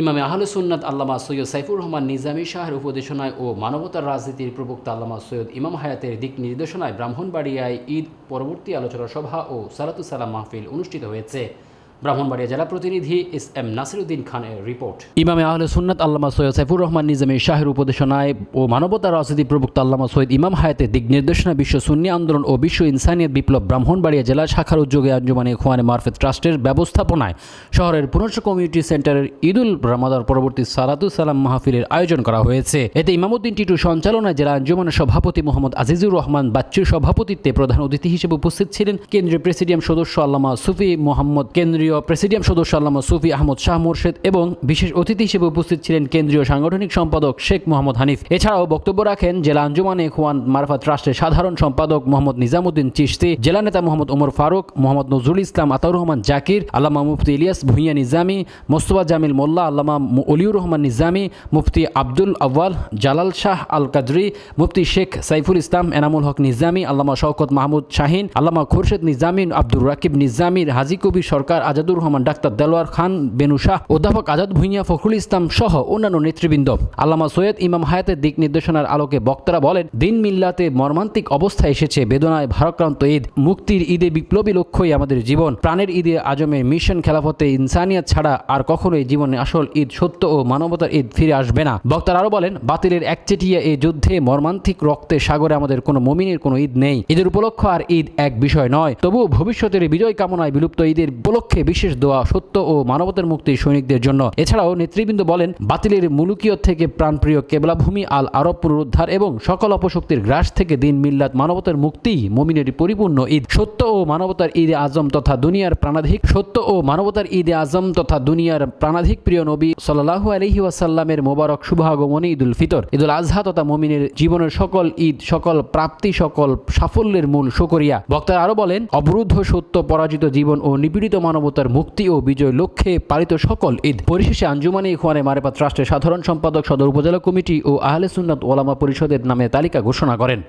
ইমামে আহলে সুন্নাত আল্লামা সৈয়দ সাইফুর রহমান নিজামী শাহের উপদেশনায় ও মানবতার রাজনীতির প্রবক্তা আল্লামা সৈয়দ ইমাম হায়াতের দিক নির্দেশনায় ব্রাহ্মণবাড়িয়ায় ঈদ পরবর্তী আলোচনা সভা ও সালাতুসালাম সালাম মাহফিল অনুষ্ঠিত হয়েছে। ব্রাহ্মণবাড়িয়া জেলা প্রতিনিধি এস এম নাসিরুদ্দিন খানের রিপোর্ট। ইমামে আহলে সুন্নাত আল্লামা সৈয়দ সাইফুর রহমান নিজামী শাহের উপদেশনায় ও মানবতার রাজনীতি প্রবক্তা আল্লামা সৈয়দ ইমাম হায়াতের দিক নির্দেশনা বিশ্ব সুন্নি আন্দোলন ও বিশ্ব ইনসানিয়ত বিপ্লব ব্রাহ্মণবাড়িয়া জেলা শাখার উদ্যোগে আঞ্জুমানে খোয়ানে মারফেত ট্রাস্টের ব্যবস্থাপনায় শহরের পুনর্শ কমিউনিটি সেন্টারের ঈদুল রামাদার পরবর্তী সালাতু সালাম মাহফিলের আয়োজন করা হয়েছে। এতে ইমামুদ্দিন টিটু সঞ্চালনায় জেলা আঞ্জুমানের সভাপতি মোহাম্মদ আজিজুর রহমান বাচ্চুর সভাপতিত্বে প্রধান অতিথি হিসেবে উপস্থিত ছিলেন কেন্দ্রীয় প্রেসিডিয়াম সদস্য আল্লামা সুফি মোহাম্মদ, কেন্দ্রীয় প্রেসিডিয়াম সদস্য আল্লামা সুফি আহমদ শাহ মোর্শেদ এবং বিশেষ অতিথি হিসেবে উপস্থিত ছিলেন কেন্দ্রীয় সাংগঠনিক সম্পাদক শেখ মোহাম্মদ হানিফ। এছাড়াও বক্তব্য রাখেন জেলা আঞ্জুমানে খোয়ান মারফা ট্রাস্টের সাধারণ সম্পাদক মোহাম্মদ নিজামুদ্দিন চিশতি, জেলা নেতা মোহাম্মদ ওমর ফারুক, মোহাম্মদ নজরুল ইসলাম, আতাউর রহমান জাকির, আল্লামা মুফতি ইলিয়াস ভুইয়া নিজামী, মোস্তফা জামিল মোল্লা, আল্লামা অলিউর রহমান নিজামী, মুফতি আব্দুল আউয়াল, জালাল শাহ আল কাদরি মুফতি শেখ সাইফুল ইসলাম, এনামুল হক নিজামী, আল্লামা শওকত মাহমুদ শাহিন, আল্লামা খুরশেদ নিজামী, আব্দুর রাকিব নিজামীর হাজি কবির সরকার আজাদুর রহমান, ডাক্তার দেলোয়ার খান, বেনু শাহ, অধ্যাপক আজাদ ভুঁইয়া, ফখরুল ইসলাম সহ অন্যান্য নেতৃবৃন্দ। আল্লামা সৈয়দ ইমাম হায়াতের দিক নির্দেশনার আলোকে বক্তারা বলেন, দিন মিল্লাতে মর্মান্তিক অবস্থা এসেছে বেদনায় ভারাক্রান্ত ঈদ। মুক্তির ঈদে বিপ্লবী লক্ষ্যই আমাদের জীবন। প্রাণের ঈদে আজমে মিশন খেলাফতে ইনসানিয়াত ছাড়া আর কখনোই জীবনে আসল ঈদ সত্য ও মানবতার ঈদ ফিরে আসবে না। বক্তারা আরও বলেন, বাতিলের একচেটিয়া এই যুদ্ধে মর্মান্তিক রক্তে সাগরে আমাদের কোনো মমিনের কোনো ঈদ নেই। ঈদের উপলক্ষ আর ঈদ এক বিষয় নয়। তবুও ভবিষ্যতের বিজয় কামনায় বিলুপ্ত ঈদের উপলক্ষে বিশেষ দোয়া সত্য ও মানবতার মুক্তি সৈনিকদের জন্য। এছাড়াও নেতৃবৃন্দ বলেন, বাতিলের মুলুকিয়ত থেকে প্রাণপ্রিয় কেবলাভূমি আল আরব পুনরুদ্ধার এবং সকল অপশক্তির গ্রাস থেকে দিন মিল্লাত মানবতার মুক্তি, মমিনের পরিপূর্ণ ঈদ, সত্য ও মানবতার ঈদে আজম তথা দুনিয়ার প্রাণাধিক, সত্য ও মানবতার ঈদে আজম তথা দুনিয়ার প্রাণাধিক প্রিয় নবী সাল্লাহু আলহি ওয়াসাল্লামের মোবারক শুভাগমনে ঈদুল ফিতর। ঈদুল আজহা তথা মমিনের জীবনের সকল ঈদ, সকল প্রাপ্তি, সকল সাফল্যের মূল শকরিয়া। বক্তারা আরও বলেন, অবরুদ্ধ সত্য, পরাজিত জীবন ও নিপীড়িত মানবতার মুক্তি ও বিজয় লক্ষ্যে পালিত সকল ঈদ। পরিশেষে আঞ্জুমানে ইখওয়ানে মারেপা রাষ্ট্রের সাধারণ সম্পাদক সদর উপজেলা কমিটি ও আহলে সুন্নাত ওলামা পরিষদের নামে তালিকা ঘোষণা করেন।